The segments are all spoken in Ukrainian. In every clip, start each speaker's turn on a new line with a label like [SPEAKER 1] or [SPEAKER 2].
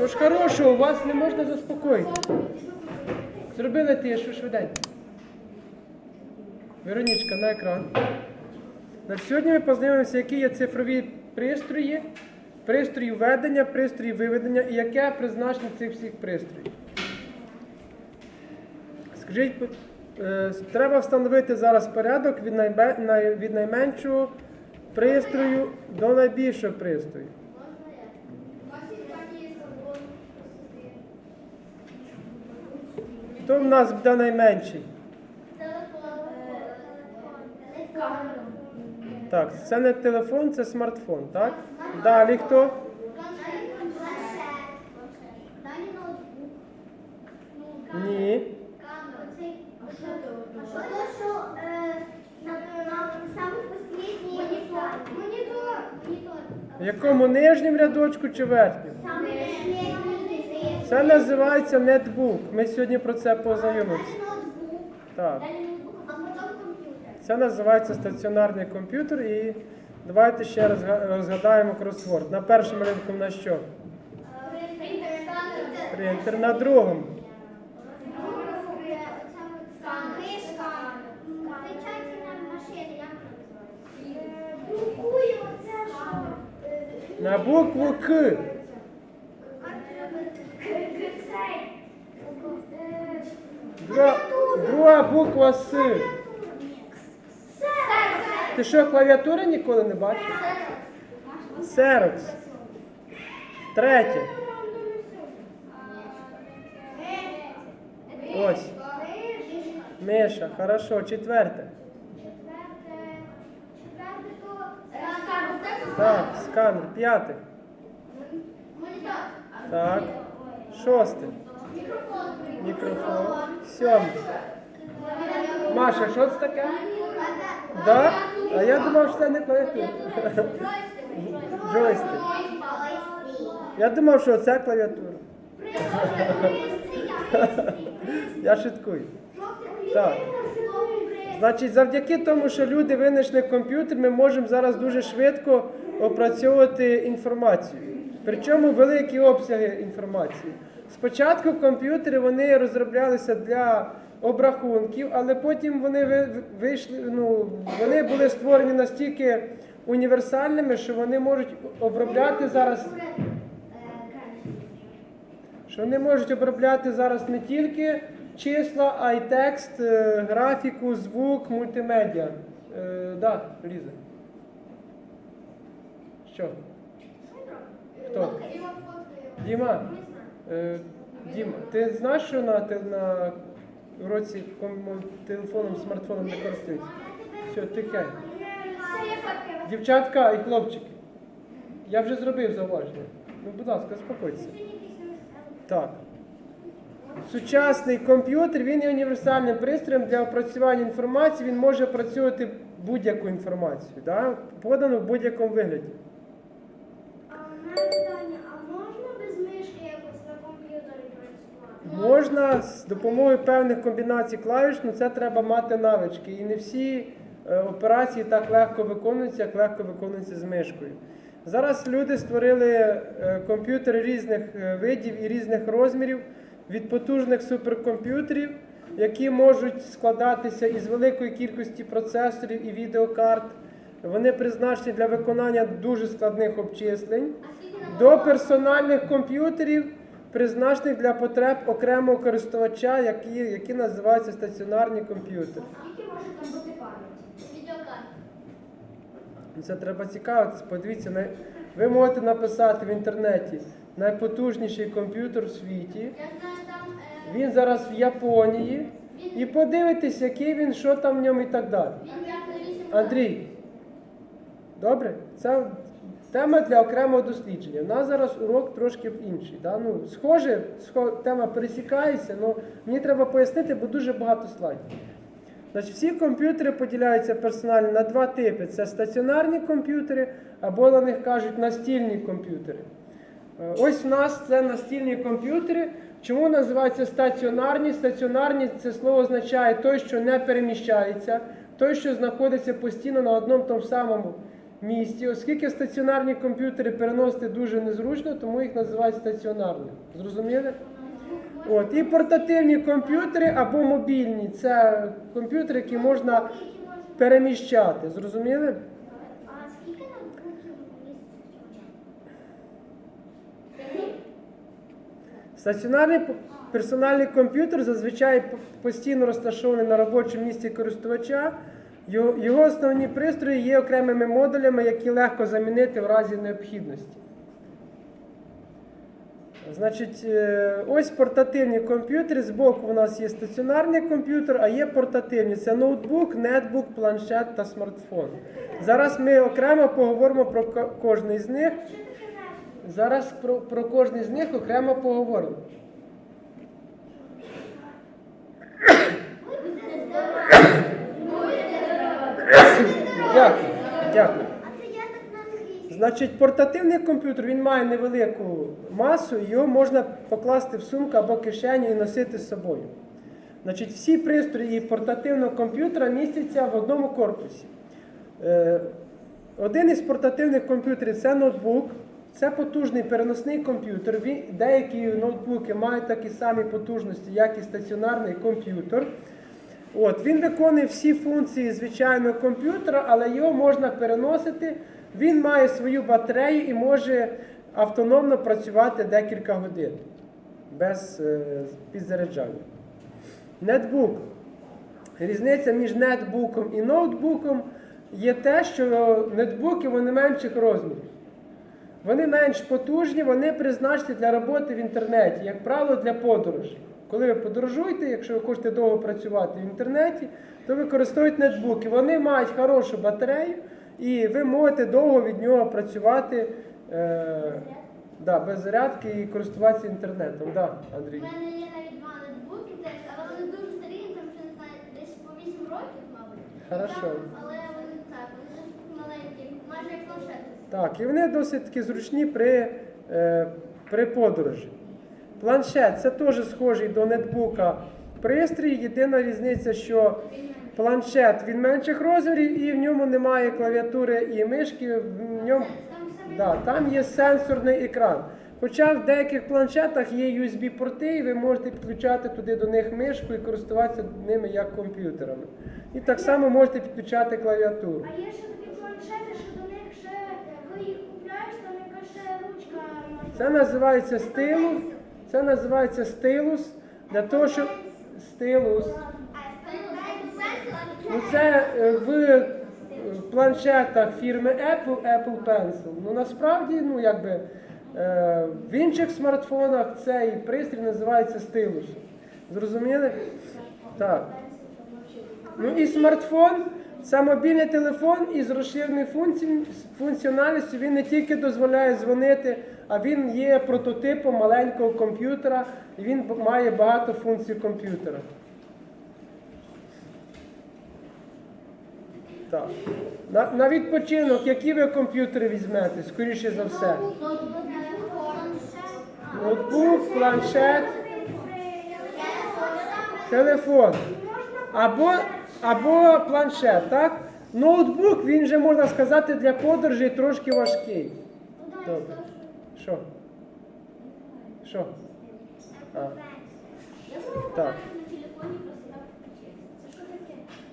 [SPEAKER 1] Що ж хорошого, вас не можна заспокоїти. Зробили тишу швиденько. Веронічка, на екран. Значить, сьогодні ми познайомимося, які є цифрові пристрої, пристрої введення, пристрої виведення і яке призначення цих всіх пристроїв. Скажіть, е, треба встановити зараз порядок від найменшого пристрою до найбільшого пристрою. Хто в нас буде найменший? Так, це не телефон, це смартфон, так? Далі хто? Ні. В якому нижньому рядочку чи верхньому? Це називається нетбук. Ми сьогодні про це познайомимося. Так. Це називається стаціонарний комп'ютер і давайте ще раз розгадаємо кросворд. На першому ринку на що? Принтер. На другому. На букву К. Друга, друга буква С. Ти що, клавіатури ніколи не бачив? Серокс. Третє. Ось. Миша, хорошо. Четверте. Так, сканер. П'яте. Так. Шосте. Мікрофон. Сьоме. Маша, що це таке? Да? А я думав, що це не клавіатура. Джойстик. Я думав, що це клавіатура. Я шуткую. Так. Значить, завдяки тому, що люди винайшли комп'ютер, ми можемо зараз дуже швидко опрацьовувати інформацію. Причому великі обсяги інформації. Спочатку комп'ютери вони розроблялися для обрахунків, але потім вони вийшли, ну, вони були створені настільки універсальними, що вони можуть обробляти зараз що вони можуть обробляти зараз не тільки числа, а й текст, е, графіку, звук, мультимедіа. Е, да, Ліза. Що? Хто? Діма. Е, Діма, ти знаєш, що на, те- на уроці телефоном, смартфоном не користуються? Все, тихе. Дівчатка і хлопчики. Я вже зробив зауваження. Ну, будь ласка, заспокойтеся. Так. Сучасний комп'ютер він є універсальним пристроєм для опрацювання інформації. Він може опрацьовувати будь-яку інформацію, да? подану в будь-якому вигляді.
[SPEAKER 2] А в мене питання, а можна без мишки якось на комп'ютері працювати?
[SPEAKER 1] Можна з допомогою певних комбінацій клавіш, але це треба мати навички. І не всі е, операції так легко виконуються, як легко виконуються з мишкою. Зараз люди створили е, комп'ютери різних е, видів і різних розмірів від потужних суперкомп'ютерів, які можуть складатися із великої кількості процесорів і відеокарт. Вони призначені для виконання дуже складних обчислень. До персональних комп'ютерів, призначених для потреб окремого користувача, які, які називаються стаціонарні комп'ютери.
[SPEAKER 2] Скільки може там бути пам'яті? Відеокарта.
[SPEAKER 1] Це треба цікавитись. Подивіться, най- ви можете написати в інтернеті найпотужніший комп'ютер в світі.
[SPEAKER 2] Я знаю, там... е,
[SPEAKER 1] Він зараз в Японії. І подивитись, який він, що там в ньому і так далі.
[SPEAKER 2] Він 5 на 8
[SPEAKER 1] Андрій, добре? Це тема для окремого дослідження. У нас зараз урок трошки інший. Да? Ну, схоже, тема пересікається, але мені треба пояснити, бо дуже багато слайдів. Значить, всі комп'ютери поділяються персонально на два типи: це стаціонарні комп'ютери, або на них кажуть настільні комп'ютери. Е, Ось в нас це настільні комп'ютери. Чому називаються стаціонарні? Стаціонарні це слово означає той, що не переміщається, той, що знаходиться постійно на одному тому самому місті, оскільки стаціонарні комп'ютери переносити дуже незручно, тому їх називають стаціонарними. Зрозуміли? От, і портативні комп'ютери або мобільні це комп'ютери, які можна переміщати. Зрозуміли? Стаціонарний персональний комп'ютер зазвичай постійно розташований на робочому місці користувача. Його, основні пристрої є окремими модулями, які легко замінити в разі необхідності. Значить, е, ось портативні комп'ютери. Збоку у нас є стаціонарний комп'ютер, а є портативні. Це ноутбук, нетбук, планшет та смартфон. Зараз ми окремо поговоримо про кожний з них. Зараз про, про кожний з них окремо поговоримо. Дякую. Значить, портативний комп'ютер він має невелику масу, його можна покласти в сумку або кишеню і носити з собою. Значить, всі пристрої портативного комп'ютера містяться в одному корпусі. Е, Один із портативних комп'ютерів це ноутбук. Це потужний переносний комп'ютер. Деякі ноутбуки мають такі самі потужності, як і стаціонарний комп'ютер. От, він виконує всі функції звичайного комп'ютера, але його можна переносити. Він має свою батарею і може автономно працювати декілька годин без е, підзаряджання. Нетбук. Різниця між нетбуком і ноутбуком є те, що нетбуки вони менших розмірів. Вони менш потужні, вони призначені для роботи в інтернеті, як правило, для подорожей. Коли ви подорожуєте, якщо ви хочете довго працювати в інтернеті, то використовують нетбуки. Вони мають хорошу батарею, і ви можете довго від нього працювати е, да, без зарядки і користуватися інтернетом. Да,
[SPEAKER 2] У
[SPEAKER 1] Андрій.
[SPEAKER 2] мене є навіть два ноутбуки теж, але вони дуже старі, там ще не знаю, десь по 8 років, мабуть.
[SPEAKER 1] Хорошо.
[SPEAKER 2] Але вони так, вони маленькі, майже як планшети.
[SPEAKER 1] Так, і вони досить таки зручні при, е, при подорожі. Планшет це теж схожий до нетбука пристрій. Єдина різниця, що планшет він менших розмірів і в ньому немає клавіатури і мишки. В ньому, да, там є сенсорний екран. Хоча в деяких планшетах є USB-порти, і ви можете підключати туди до них мишку і користуватися ними як комп'ютерами. І так само можете підключати клавіатуру.
[SPEAKER 2] А є ще такі планшети, що до них ще, коли їх купляєш, там якась ще ручка.
[SPEAKER 1] Це називається стилус. Це називається стилус. Для того, щоб стилус. Ну це е, в в планшетах фірми Apple, Apple Pencil. Ну насправді, ну якби е, в інших смартфонах цей пристрій називається стилусом. Зрозуміли? Так. Ну і смартфон це мобільний телефон із розширеною функці- функціональністю. Він не тільки дозволяє дзвонити, а він є прототипом маленького комп'ютера, і він має багато функцій комп'ютера. Так. На, на відпочинок, які ви комп'ютери візьмете, скоріше за все? Ноутбук, планшет, телефон. Або, або планшет, так? Ноутбук, він вже, можна сказати, для подорожей трошки важкий. Добре. Що? Що? А. Так.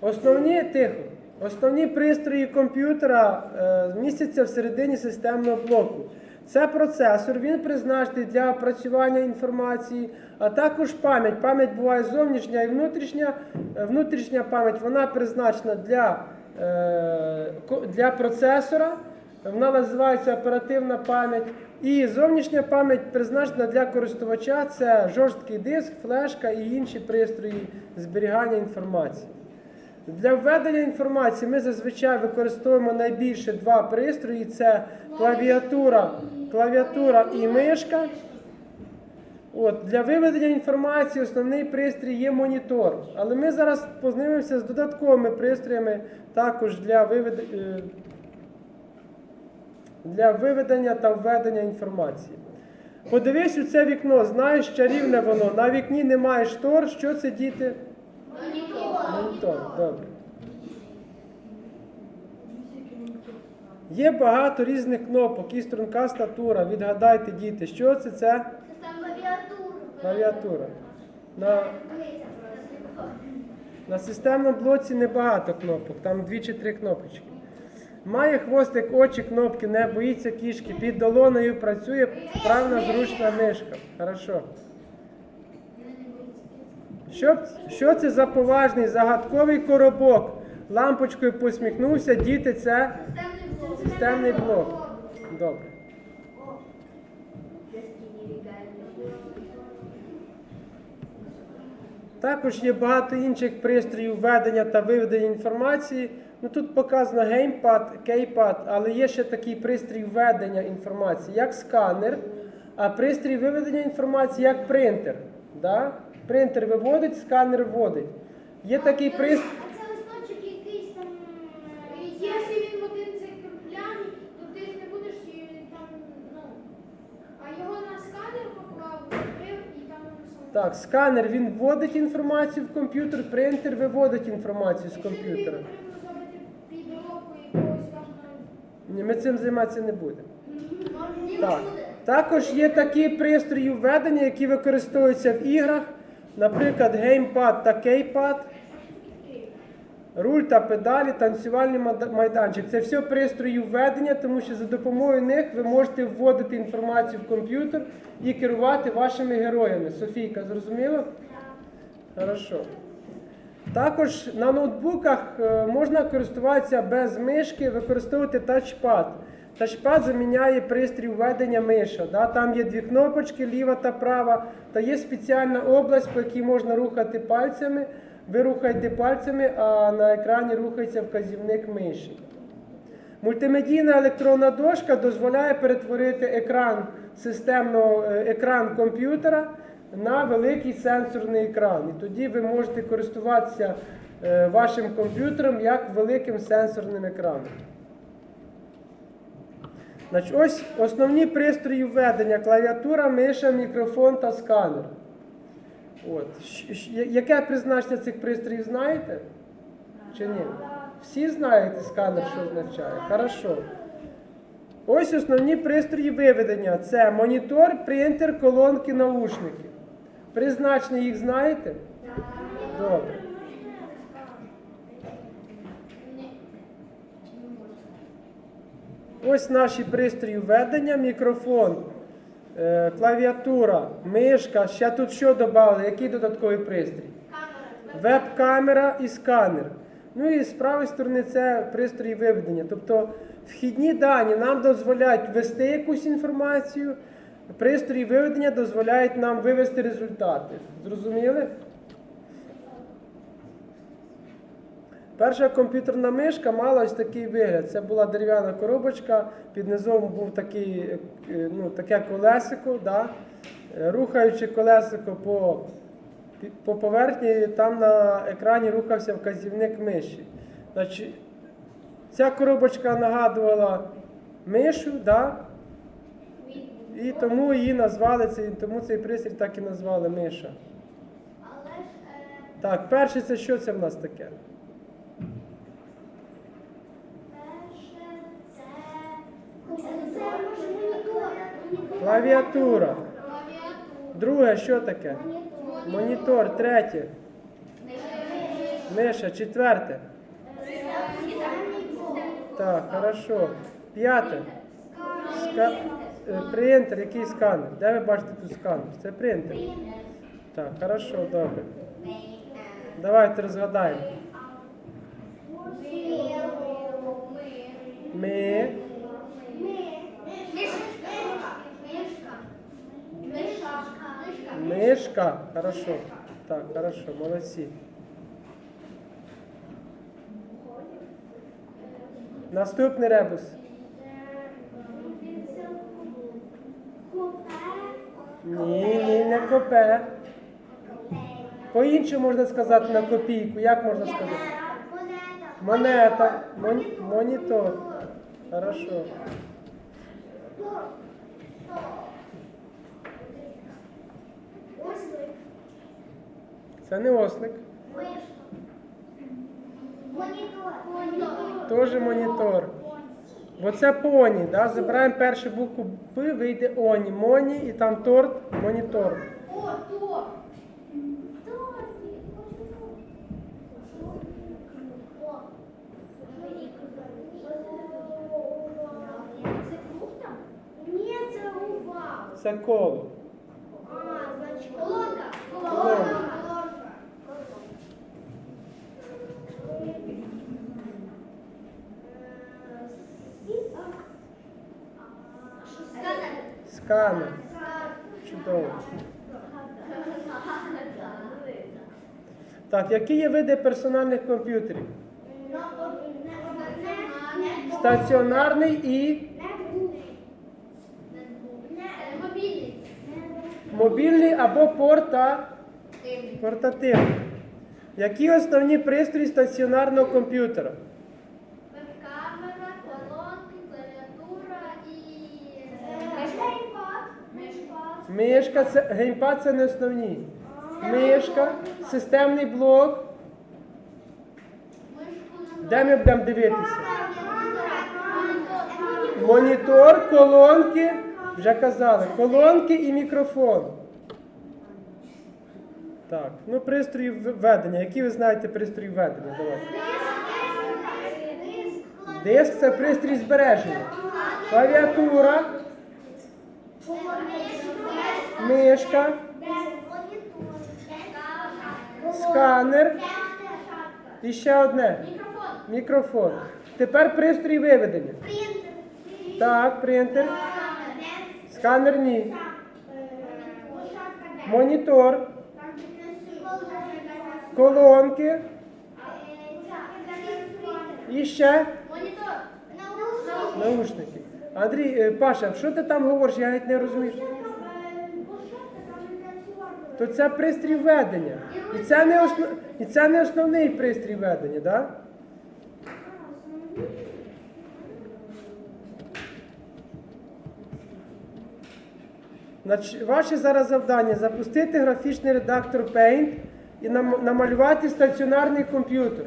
[SPEAKER 1] Основні тихо. Основні пристрої комп'ютера е, містяться всередині системного блоку. Це процесор, він призначений для опрацювання інформації, а також пам'ять. Пам'ять буває зовнішня і внутрішня. Е, Внутрішня пам'ять вона призначена для, е, для процесора. Вона називається оперативна пам'ять. І зовнішня пам'ять призначена для користувача. Це жорсткий диск, флешка і інші пристрої зберігання інформації. Для введення інформації ми зазвичай використовуємо найбільше два пристрої: це клавіатура, клавіатура і мишка. От, для виведення інформації основний пристрій є монітор. Але ми зараз познайомимося з додатковими пристроями також для виведення, для виведення та введення інформації. Подивись у це вікно, знаєш, чарівне воно. На вікні немає штор. Що це діти? Монітор, добре. Є багато різних кнопок і струнка статура. Відгадайте, діти, що це? Це
[SPEAKER 2] Система клавіатури.
[SPEAKER 1] клавіатура. На, на системному блоці небагато кнопок, там дві чи три кнопочки. Має хвостик, очі, кнопки, не боїться кішки, під долонею працює вправна зручна мишка. Хорошо. Що, що це за поважний загадковий коробок? Лампочкою посміхнувся, діти, це системний блок. Добре. Також є багато інших пристроїв введення та виведення інформації. Ну, тут показано геймпад, кейпад, але є ще такий пристрій введення інформації, як сканер, а пристрій виведення інформації як принтер. Да? Принтер виводить, сканер вводить. Є такий пристрій.
[SPEAKER 2] А це листочок якийсь там. е, Якщо він один цей крупляний, то ти ж не будеш там, ну. А його на сканер поклав, відкрив і там.
[SPEAKER 1] Так, сканер він вводить інформацію в комп'ютер, принтер виводить інформацію з комп'ютера. Ми цим займатися не будемо. Так. Також є такі пристрої введення, які використовуються в іграх, наприклад, геймпад та кейпад, руль та педалі, танцювальний майданчик. Це все пристрої введення, тому що за допомогою них ви можете вводити інформацію в комп'ютер і керувати вашими героями. Софійка, зрозуміло? Хорошо. Також на ноутбуках е, можна користуватися без мишки, використовувати тачпад. Тачпад заміняє пристрій введення миша. Да? Там є дві кнопочки, ліва та права, та є спеціальна область, по якій можна рухати пальцями. Ви рухаєте пальцями, а на екрані рухається вказівник миші. Мультимедійна електронна дошка дозволяє перетворити екран системного е, екран комп'ютера на великий сенсорний екран. І тоді ви можете користуватися е, вашим комп'ютером як великим сенсорним екраном. Значить, ось основні пристрої введення: клавіатура, миша, мікрофон та сканер. От. Яке призначення цих пристроїв знаєте? Чи ні? Всі знаєте сканер, що означає? Хорошо. Ось основні пристрої виведення: це монітор, принтер, колонки, наушники. Призначення їх знаєте? Добре. Ось наші пристрої введення, мікрофон, е, клавіатура, мишка. Ще тут що додали? Який додатковий пристрій? Веб-камера і сканер. Ну і з правої сторони це пристрій виведення. Тобто вхідні дані нам дозволяють ввести якусь інформацію, пристрій виведення дозволяють нам вивести результати. Зрозуміли? Перша комп'ютерна мишка мала ось такий вигляд. Це була дерев'яна коробочка, під низом був такий, е, ну, таке колесико. Да? Е, Рухаючи колесико по, по поверхні, там на екрані рухався вказівник миші. Значить, ця коробочка нагадувала мишу, да? і тому її назвали цей, тому цей пристрій так і назвали миша.
[SPEAKER 2] Е,
[SPEAKER 1] Так, перше це що це в нас таке?
[SPEAKER 2] перше це. Це може монітор.
[SPEAKER 1] Клавіатура. Друге, що таке? Монітор. Третє. Миша. Четверте. Так, хорошо. П'яте. Ска... е, Принтер, який сканер? Де ви бачите тут сканер? Це принтер. Так, хорошо, добре. Давайте розгадаємо. Ми. Мишка. Хорошо. Так, хорошо, молодці. Наступний ребус. Ні, ні, не копе. По-іншому можна сказати на копійку. Як можна сказати? Монета. Мон- Монітор. Хорошо. Це не ослик.
[SPEAKER 2] Монітор.
[SPEAKER 1] Теж монітор. Бо це поні, да? забираємо першу букву П, вийде оні. Моні і там торт, монітор.
[SPEAKER 2] О, то. Це
[SPEAKER 1] коло.
[SPEAKER 2] А, значить, колонка.
[SPEAKER 1] Колонка.
[SPEAKER 2] Сканер.
[SPEAKER 1] Чудово. Так, які є види персональних комп'ютерів? Стаціонарний і
[SPEAKER 2] Мобільний.
[SPEAKER 1] мобільний або порта... портативний. Які основні пристрої стаціонарного комп'ютера?
[SPEAKER 2] Веб-камера, колонки, клавіатура і мишка. Мишка.
[SPEAKER 1] Це геймпад це не основні. Мишка, системний блок. Де ми будемо дивитися? Монітор, колонки. Вже казали. Колонки і мікрофон. Так, ну пристрої введення. Які ви знаєте пристрої введення? Давайте. Диск це пристрій збереження. Клавіатура, мишка, сканер і ще одне. Мікрофон. Тепер пристрій виведення. Так, принтер. Сканер ні. Монітор, колонки і ще наушники. Андрій, е, Паша, що ти там говориш? Я навіть не розумію. То це пристрій ведення. І це не, основ... і це не основний пристрій ведення. Да? Ваше зараз завдання запустити графічний редактор Paint і намалювати стаціонарний комп'ютер.